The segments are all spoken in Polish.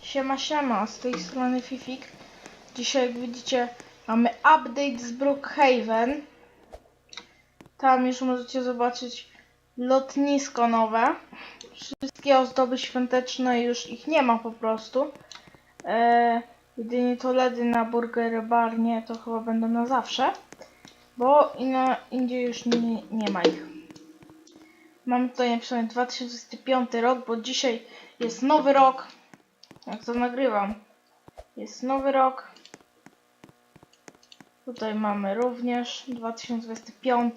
Siema, siema, z tej strony Fifik. Dzisiaj, jak widzicie, mamy update z Brookhaven. Tam już możecie zobaczyć lotnisko nowe. Wszystkie ozdoby świąteczne już ich nie ma po prostu. E, jedynie to LEDy na Burger Barnie to chyba będą na zawsze. Bo ino, indziej już nie, nie ma ich. Mam tutaj napisane 2025 rok, bo dzisiaj jest nowy rok. Jak to nagrywam. Jest nowy rok. Tutaj mamy również 2025.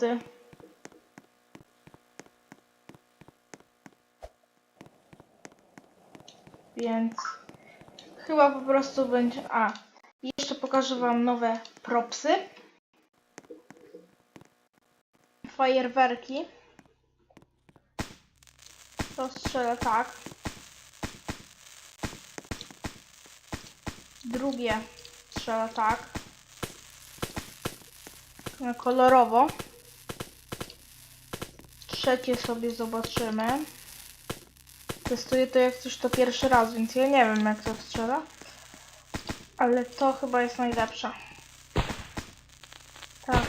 Więc chyba po prostu będzie. A, jeszcze pokażę Wam nowe propsy. Fajerwerki. To strzela tak. Drugie strzela tak. Na kolorowo. Trzecie sobie zobaczymy. Testuję to jak coś to pierwszy raz, więc ja nie wiem jak to strzela. Ale to chyba jest najlepsze. Tak.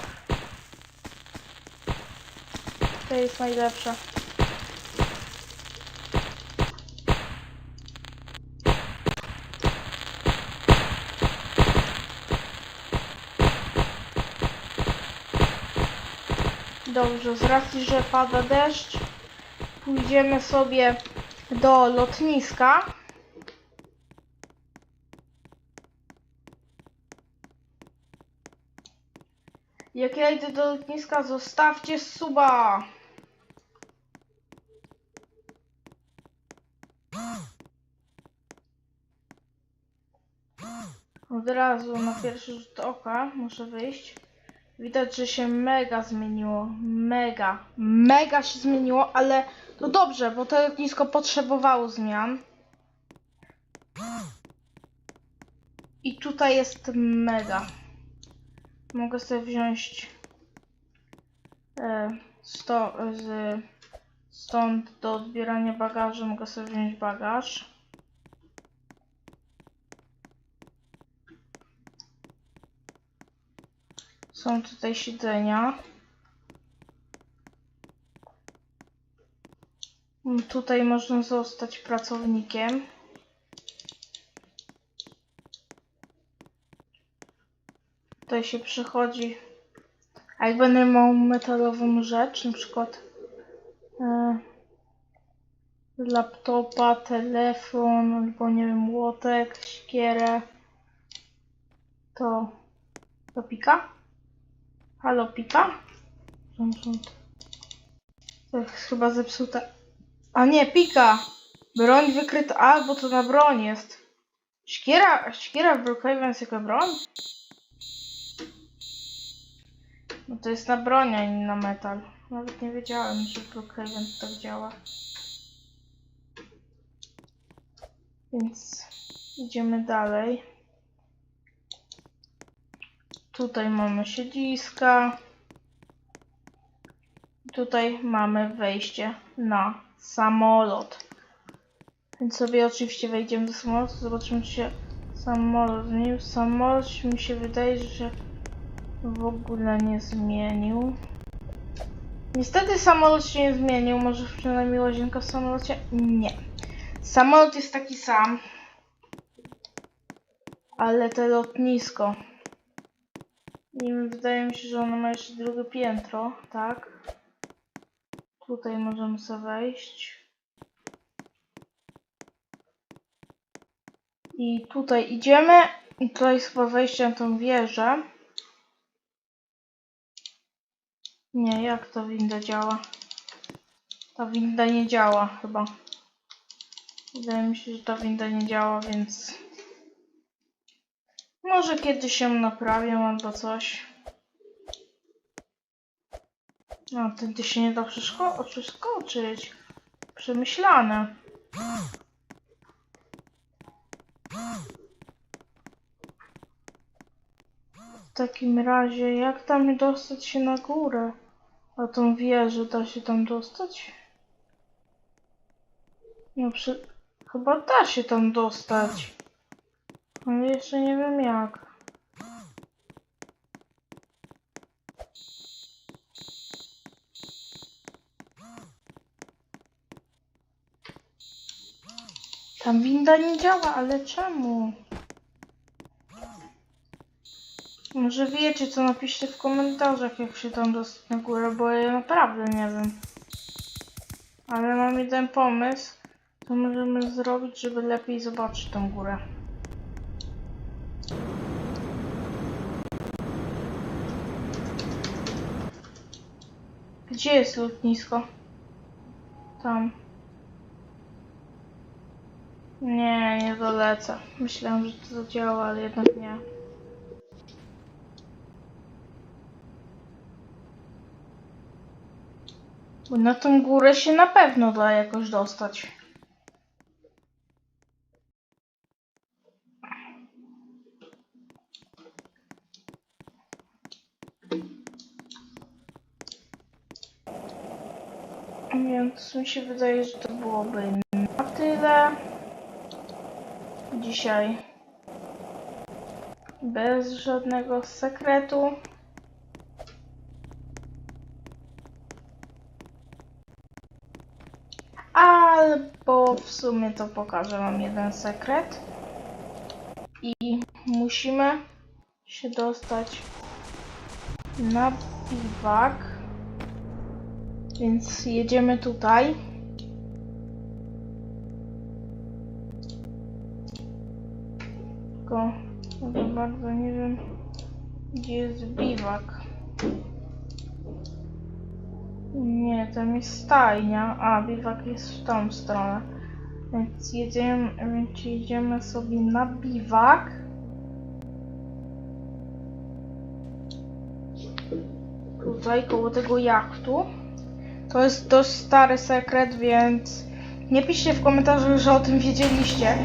To jest najlepsze. Dobrze, z racji, że pada deszcz, pójdziemy sobie do lotniska. Jak ja idę do lotniska, zostawcie suba! Od razu na pierwszy rzut oka muszę wyjść. Widać, że się mega zmieniło. Mega. Mega się zmieniło, ale to dobrze, bo to lotnisko potrzebowało zmian. I tutaj jest mega. Mogę sobie wziąć e, sto, z, stąd do odbierania bagażu. Mogę sobie wziąć bagaż. Są tutaj siedzenia. Mm, Tutaj można zostać pracownikiem. Tutaj się przychodzi. A jak będę miał metalową rzecz, na przykład e, laptopa, telefon, albo nie wiem, młotek, siekierę, to, to pika? Halo, rząd. To jest chyba zepsute. A nie, pika! Broń wykryta. A, bo to na broń jest. Szkiera, szkiera w Brookhaven jest jako broń? No to jest na broń, a nie na metal. Nawet nie wiedziałem, że Brookhaven tak działa. Więc idziemy dalej. Tutaj mamy siedziska. Tutaj mamy wejście na samolot. Więc sobie oczywiście wejdziemy do samolotu, zobaczymy czy się samolot zmienił. Samolot mi się wydaje, że się w ogóle nie zmienił. Niestety samolot się nie zmienił, może przynajmniej łazienka w samolocie? Nie. Samolot jest taki sam. Ale te lotnisko. I wydaje mi się, że ono ma jeszcze drugie piętro, tak? Tutaj możemy sobie wejść. I tutaj idziemy. I tutaj jest chyba wejście na tą wieżę. Nie, jak ta winda działa? Ta winda nie działa chyba. Wydaje mi się, że ta winda nie działa, więc... Może kiedyś się naprawię albo coś. No, tędy się nie da przeskoczyć. Przemyślane. W takim razie, jak tam dostać się na górę? A tą wieżę da się tam dostać? No przy... Chyba da się tam dostać. Ale jeszcze nie wiem jak. Tam winda nie działa, ale czemu? Może wiecie co, napiszcie w komentarzach jak się tam dostać na górę, bo ja naprawdę nie wiem. Ale mam jeden pomysł, co możemy zrobić, żeby lepiej zobaczyć tą górę. Gdzie jest lotnisko? Tam. Nie, nie dolecę. Myślałam, że to zadziała, ale jednak nie. Bo na tą górę się na pewno da jakoś dostać. Więc mi się wydaje, że to byłoby na tyle. Dzisiaj bez żadnego sekretu. Albo w sumie to pokażę wam jeden sekret. I musimy się dostać na biwak. Więc jedziemy tutaj. Tylko za bardzo nie wiem, gdzie jest biwak. Nie, tam jest stajnia. A, biwak jest w tą stronę. Więc jedziemy, więc jedziemy sobie na biwak. Tutaj, koło tego jachtu. To jest dość stary sekret, więc nie piszcie w komentarzu, że o tym wiedzieliście.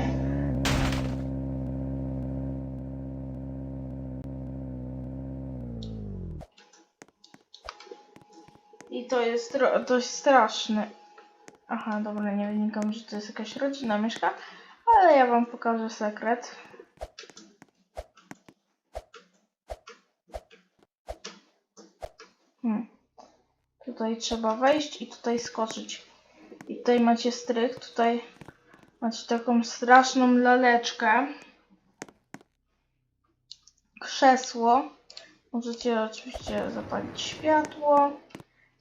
I to jest dość straszne. Aha, dobra, nie wynikam, że to jest jakaś rodzina mieszka, ale ja wam pokażę sekret. Hmm. Tutaj trzeba wejść i tutaj skoczyć. I tutaj macie strych, tutaj macie taką straszną laleczkę. Krzesło. Możecie oczywiście zapalić światło.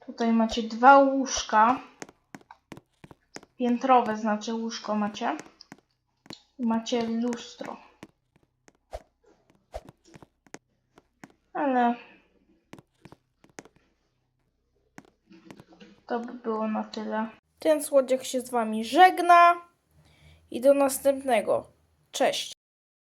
Tutaj macie dwa łóżka. Piętrowe znaczy łóżko macie. I macie lustro. Ale to by było na tyle. Ten słodziak się z wami żegna i do następnego. Cześć.